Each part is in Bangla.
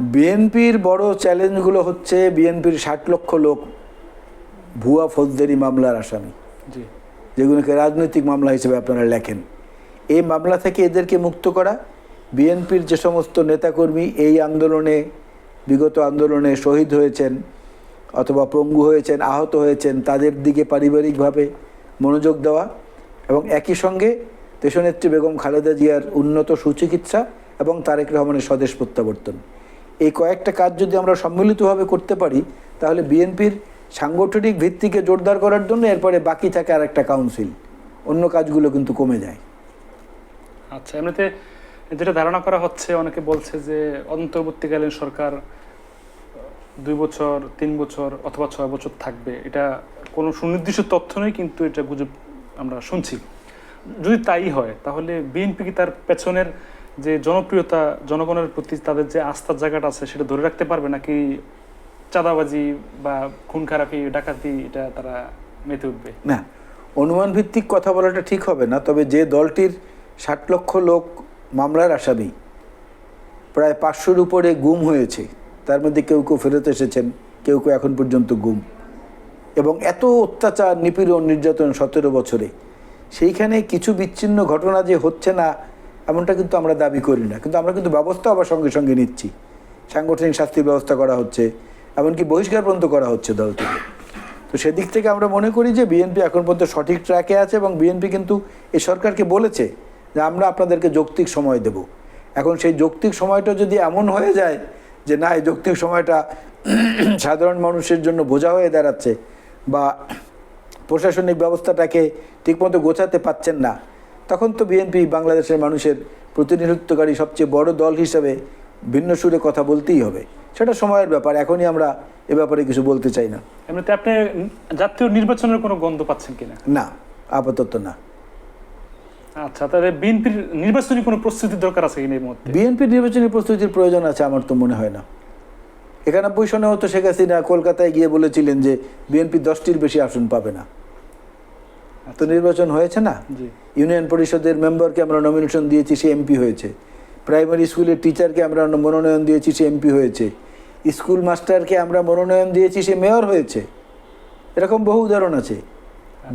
বিএনপির বড় চ্যালেঞ্জগুলো হচ্ছে বিএনপির ষাট লক্ষ লোক ভুয়া ফৌজদারি মামলার আসামি। যেগুলোকে রাজনৈতিক মামলা হিসেবে আপনারা লেখেন। এই মামলা থেকে এদেরকে মুক্ত করা বিএনপির যে সমস্ত নেতাকর্মী এই আন্দোলনে বিগত আন্দোলনে শহীদ হয়েছেন অথবা পঙ্গু হয়েছেন আহত হয়েছেন তাদের দিকে পারিবারিকভাবে মনোযোগ দেওয়া এবং একই সঙ্গে দেশনেত্রী বেগম খালেদা জিয়ার উন্নত সুচিকিৎসা এবং তারেক রহমানের স্বদেশ প্রত্যাবর্তন। এই কয়েকটা কাজ যদি আমরা সম্মিলিতভাবে করতে পারি, তাহলে বিএনপির সাংগঠনিক ভিত্তিকে জোরদার করার জন্য এরপরে বাকি থাকে আর একটা কাউন্সিল। অন্য কাজগুলো কিন্তু কমে যায়। আচ্ছা এমনিতে যেটা ধারণা করা হচ্ছে, অনেকে বলছে যে অন্তর্বর্তীকালীন সরকার দুই বছর, তিন বছর অথবা ছয় বছর থাকবে। এটা কোনো সুনির্দিষ্ট তথ্য নেই, কিন্তু এটা গুজব আমরা শুনছি। যদি তাই হয়, তাহলে বিএনপি কি তার পেছনের যে জনপ্রিয়তা, জনগণের প্রতি তাদের যে আস্থার জায়গাটা আছে, সেটা ধরে রাখতে পারবে নাকি চাঁদাবাজি বা খুন খারাপি, ডাকাতি, এটা তারা মেতে উঠবে? না অনুমান ভিত্তিক কথা বলাটা ঠিক হবে না, তবে যে দলটির ষাট লক্ষ লোক মামলার আসামি, প্রায় পাঁচশোর উপরে গুম হয়েছে। তার মধ্যে কেউ কেউ ফেরত এসেছেন, কেউ কেউ এখন পর্যন্ত গুম। এবং এত অত্যাচার, নিপীড়ন, নির্যাতন সতেরো বছরে, সেইখানে কিছু বিচ্ছিন্ন ঘটনা যে হচ্ছে না এমনটা কিন্তু আমরা দাবি করি না। কিন্তু আমরা কিন্তু ব্যবস্থা আবার সঙ্গে সঙ্গে নিচ্ছি। সাংগঠনিক শাস্তির ব্যবস্থা করা হচ্ছে, এমনকি বহিষ্কার পর্যন্ত করা হচ্ছে দল থেকে। তো সেদিক থেকে আমরা মনে করি যে বিএনপি এখন পর্যন্ত সঠিক ট্র্যাকে আছে এবং বিএনপি কিন্তু এই সরকারকে বলেছে যে আমরা আপনাদেরকে যৌক্তিক সময় দেব। এখন সেই যৌক্তিক সময়টা যদি এমন হয়ে যায় যে না, এই যৌক্তিক সময়টা সাধারণ মানুষের জন্য বোঝা হয়ে দাঁড়াচ্ছে বা প্রশাসনিক ব্যবস্থাটাকে ঠিকমতো গোছাতে পাচ্ছেন না তখন তো বিএনপি বাংলাদেশের মানুষের প্রতিনিধিত্বকারী সবচেয়ে বড় দল হিসাবে ভিন্ন সুরে কথা বলতেই হবে। সেটা সময়ের ব্যাপার এখনই আমরা এ ব্যাপারে কিছু বলতে চাই না। এমনিতে আপনি জাতীয় নির্বাচনের কোনো গন্ধ পাচ্ছেন কিনা? না আপাতত না। আচ্ছা তাহলে বিএনপির নির্বাচনী কোনো প্রস্তুতির দরকার আছে কিনা এই মুহূর্তে? বিএনপির নির্বাচনী প্রস্তুতির প্রয়োজন আছে আমার তো মনে হয় না। একানব্বই সনে হতো শেখ হাসিনা কলকাতায় গিয়ে বলেছিলেন যে বিএনপি দশটির বেশি আসন পাবে না। তো নির্বাচন হয়েছে না? জি। ইউনিয়ন পরিষদের মেম্বারকে আমরা নমিনেশন দিয়েছি, সে এমপি হয়েছে। প্রাইমারি স্কুলের টিচারকে আমরা মনোনয়ন দিয়েছি, সে এমপি হয়েছে। স্কুল মাস্টারকে আমরা মনোনয়ন দিয়েছি, সে মেয়র হয়েছে। এরকম বহু উদাহরণ আছে।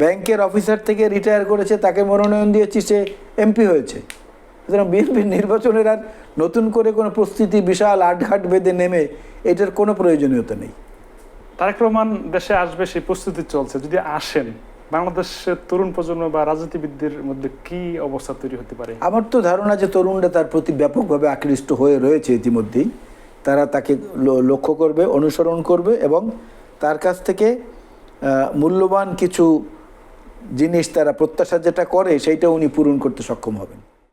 ব্যাংকের অফিসার থেকে রিটায়ার করেছে, তাকে মনোনয়ন দিয়েছি, সে এমপি হয়েছে। সুতরাং বিএনপির নির্বাচনের আর নতুন করে কোনো প্রস্তুতি বিশাল আটঘাট বেঁধে নেমে, এটার কোনো প্রয়োজনীয়তা নেই। তারেক রহমান দেশে আসবে, সেই প্রস্তুতি চলছে। যদি আসেন বাংলাদেশের তরুণ প্রজন্ম বা রাজনীতিবিদদের মধ্যে কি অবস্থা তৈরি হতে পারে? আমার তো ধারণা যে তরুণরা তার প্রতি ব্যাপকভাবে আকৃষ্ট হয়ে রয়েছে ইতিমধ্যেই। তারা তাকে লক্ষ্য করবে, অনুসরণ করবে এবং তার কাছ থেকে মূল্যবান কিছু জিনিস তারা প্রত্যাশা যেটা করে, সেইটা উনি পূরণ করতে সক্ষম হবেন।